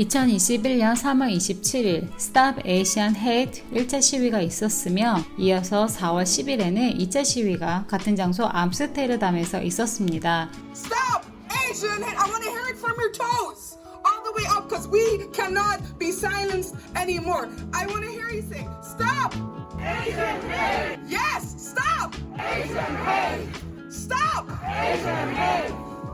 2021년 3월 27일 Stop Asian Hate 1차 시위가 있었으며 이어서 4월 10일에는 2차 시위가 같은 장소 암스테르담에서 있었습니다. Stop Asian hate. I want to hear it from your toes. All the way up because we cannot be silenced anymore. I want to hear you say, Stop Asian hate. Yes, stop Asian hate. Stop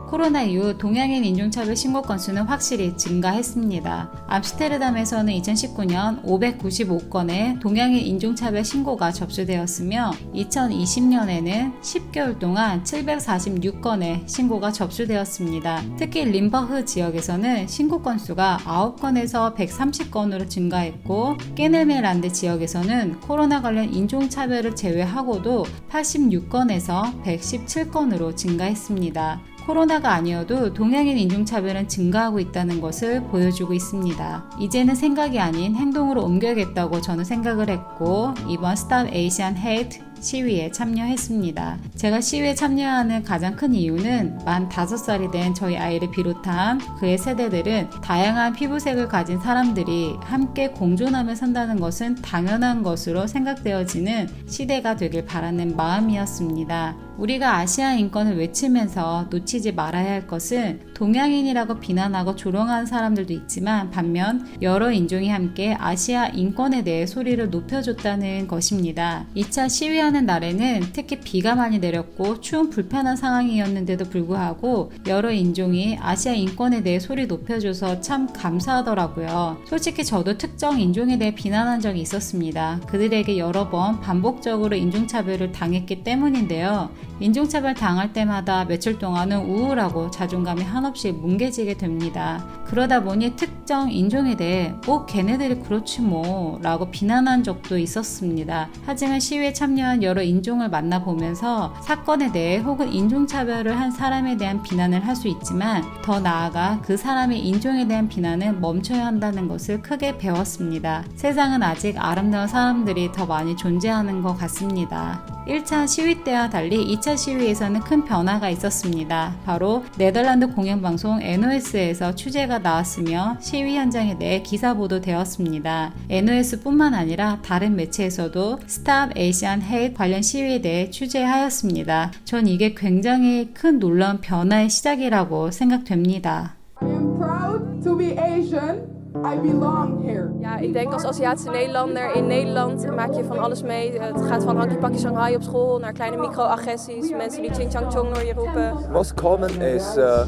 코로나 이후 동양인 인종차별 신고 건수는 확실히 증가했습니다. 암스테르담에서는 2019년 595건의 동양인 인종차별 신고가 접수되었으며 2020년에는 10개월 동안 746건의 신고가 접수되었습니다. 특히 림버흐 지역에서는 신고 건수가 9건에서 130건으로 증가했고 깨넬메란드 지역에서는 코로나 관련 인종차별을 제외하고도 86건에서 117건으로 증가했습니다. 코로나가 아니어도 동양인 인종차별은 증가하고 있다는 것을 보여주고 있습니다. 이제는 생각이 아닌 행동으로 옮겨야겠다고 저는 생각을 했고 이번 Stop Asian Hate 시위에 참여했습니다. 제가 시위에 참여하는 가장 큰 이유는 만 5살이 된 저희 아이를 비롯한 그의 세대들은 다양한 피부색을 가진 사람들이 함께 공존하며 산다는 것은 당연한 것으로 생각되어지는 시대가 되길 바라는 마음이었습니다. 우리가 아시아 인권을 외치면서 놓치지 말아야 할 것은 동양인이라고 비난하고 조롱하는 사람들도 있지만 반면 여러 인종이 함께 아시아 인권에 대해 소리를 높여줬다는 것입니다. 2차 시위 하는 날에는 특히 비가 많이 내렸고 추운 불편한 상황이었는데도 불구하고 여러 인종이 아시아 인권에 대해 소리 높여줘서 참 감사하더라고요. 솔직히 저도 특정 인종에 대해 비난한 적이 있었습니다. 그들에게 여러 번 반복적으로 인종차별을 당했기 때문인데요. 인종차별 당할 때마다 며칠 동안은 우울하고 자존감이 한없이 뭉개지게 됩니다. 그러다 보니 특정 인종에 대해 뭐 걔네들이 그렇지 뭐 라고 비난한 적도 있었습니다. 하지만 시위에 참여한 여러 인종을 만나보면서 사건에 대해 혹은 인종차별을 한 사람에 대한 비난을 할 수 있지만 더 나아가 그 사람의 인종에 대한 비난은 멈춰야 한다는 것을 크게 배웠습니다. 세상은 아직 아름다운 사람들이 더 많이 존재하는 것 같습니다. 1차 시위 때와 달리 2차 시위에서는 큰 변화가 있었습니다. 바로 네덜란드 공영방송 NOS에서 취재가 나왔으며 시위 현장에 대해 기사 보도되었습니다. NOS뿐만 아니라 다른 매체에서도 Stop Asian Hate 관련 시위에 대해 취재하였습니다. 전 이게 굉장히 큰 놀라운 변화의 시작이라고 생각됩니다. I am proud to be Asian. I belong here. Ja, ik denk als Aziatische Nederlander in Nederland maak je van alles mee. Het gaat van hanky pakje Shanghai op school naar kleine microagressies. Mensen die ching chang chong door je roepen. Most common is uh,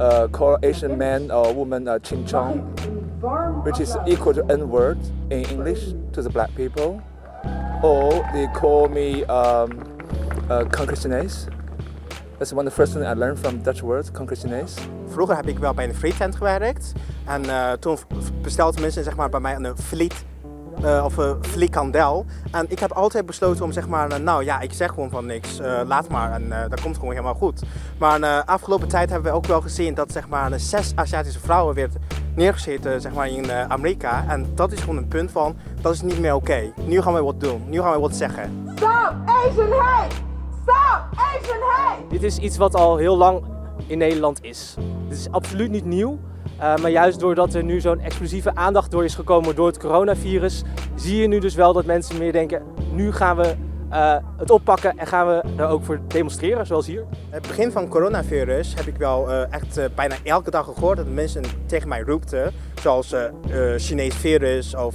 uh, call Asian man or woman uh, ching chong, which is equal to N word in English to the black people. Or they call me um, uh, concretionaise. That's one of the first things I learned from Dutch words, concretionaise. Vroeger heb ik wel bij een frietent gewerkt. En eh, toen bestelden mensen zeg maar, bij mij een fliet eh, of een flikandel. En ik heb altijd besloten om zeg maar, eh, nou ja, ik zeg gewoon van niks, eh, laat maar. En eh, dat komt gewoon helemaal goed. Maar eh, afgelopen tijd hebben we ook wel gezien dat zeg maar, eh, zes Aziatische vrouwen weer neergezeten zeg maar, in eh, Amerika. En dat is gewoon een punt van, dat is niet meer oké. Nu gaan we wat doen, nu gaan we wat zeggen. Stop Asian hate. Stop Asian hate. Dit is iets wat al heel lang in Nederland is. Dit is absoluut niet nieuw. Uh, maar juist doordat er nu zo'n explosieve aandacht door is gekomen door het coronavirus, zie je nu dus wel dat mensen meer denken: nu gaan we uh, het oppakken en gaan we er ook voor demonstreren, zoals hier. Het begin van coronavirus heb ik wel uh, echt uh, bijna elke dag gehoord dat mensen tegen mij roepten. Zoals Chinees virus of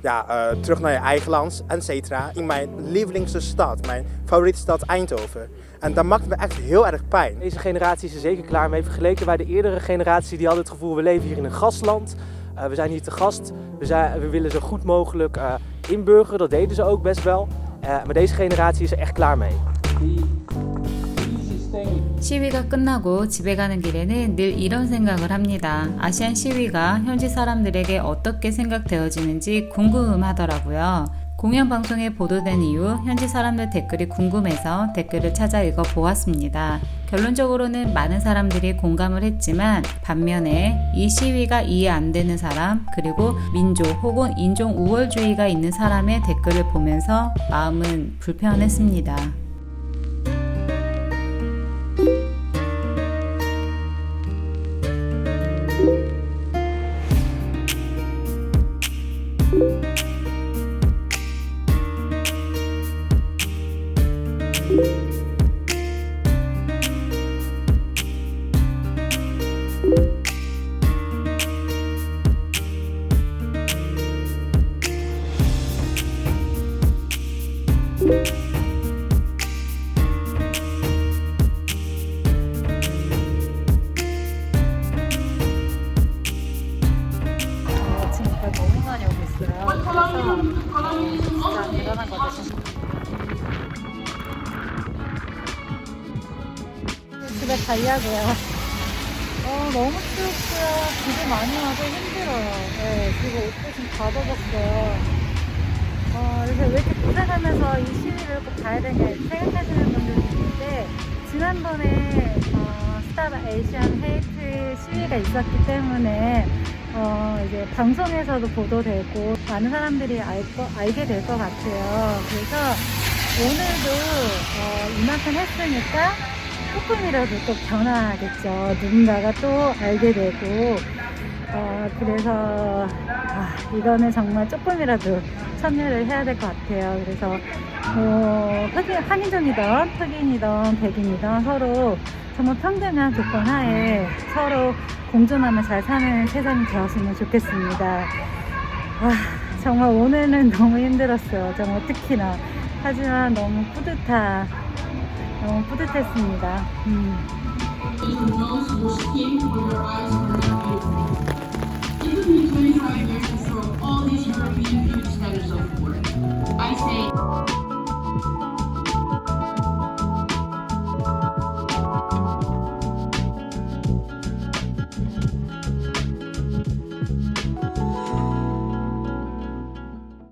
ja, terug naar je eigen land, et cetera. In mijn lievelingsstad, mijn favoriete stad Eindhoven. En dat maakt me echt heel erg pijn. Deze generatie is er zeker klaar mee. Vergeleken bij de eerdere generatie, die hadden het gevoel, we leven hier in een gastland. we zijn hier te gast. We, zijn, we willen zo goed mogelijk inburgeren. Dat deden ze ook best wel. Maar deze generatie is er echt klaar mee. 시위가 끝나고 집에 가는 길에는 늘 이런 생각을 합니다. 아시안 시위가 현지 사람들에게 어떻게 생각되어지는지 궁금하더라고요. 공연 방송에 보도된 이후 현지 사람들 댓글이 궁금해서 댓글을 찾아 읽어 보았습니다. 결론적으로는 많은 사람들이 공감을 했지만 반면에 이 시위가 이해 안 되는 사람 그리고 민족 혹은 인종 우월주의가 있는 사람의 댓글을 보면서 마음은 불편했습니다. 진짜 대단한 것 같아요. 집에 가려고요. 어, 너무 추웠고요. 비도 많이 와서 힘들어요. 네, 그리고 옷도 좀다 젖었어요. 어, 그래서 왜 이렇게 고생하면서 이 시위를 꼭 가야 되냐 생각하시는 분들이 있는데 지난번에 어, 스탑 에이시안 헤이트 시위가 있었기 때문에 어, 이제 방송에서도 보도되고 많은 사람들이 알 거, 알게 될 것 같아요. 그래서 오늘도 어, 이만큼 했으니까 조금이라도 또 변화하겠죠. 누군가가 또 알게 되고 어, 그래서 아, 이거는 정말 조금이라도 참여를 해야 될 것 같아요. 그래서 뭐 흑인, 한인종이든 흑인이든 백인이든 서로 정말 평등한 조건 하에 서로 공존하며 잘 사는 세상이 되었으면 좋겠습니다. 아, 정말 오늘은 너무 힘들었어요. 정말 특히나. 하지만 너무 뿌듯하, 너무 뿌듯했습니다. 음. Even me 25 years ago, all these European beauty standards so forth. I say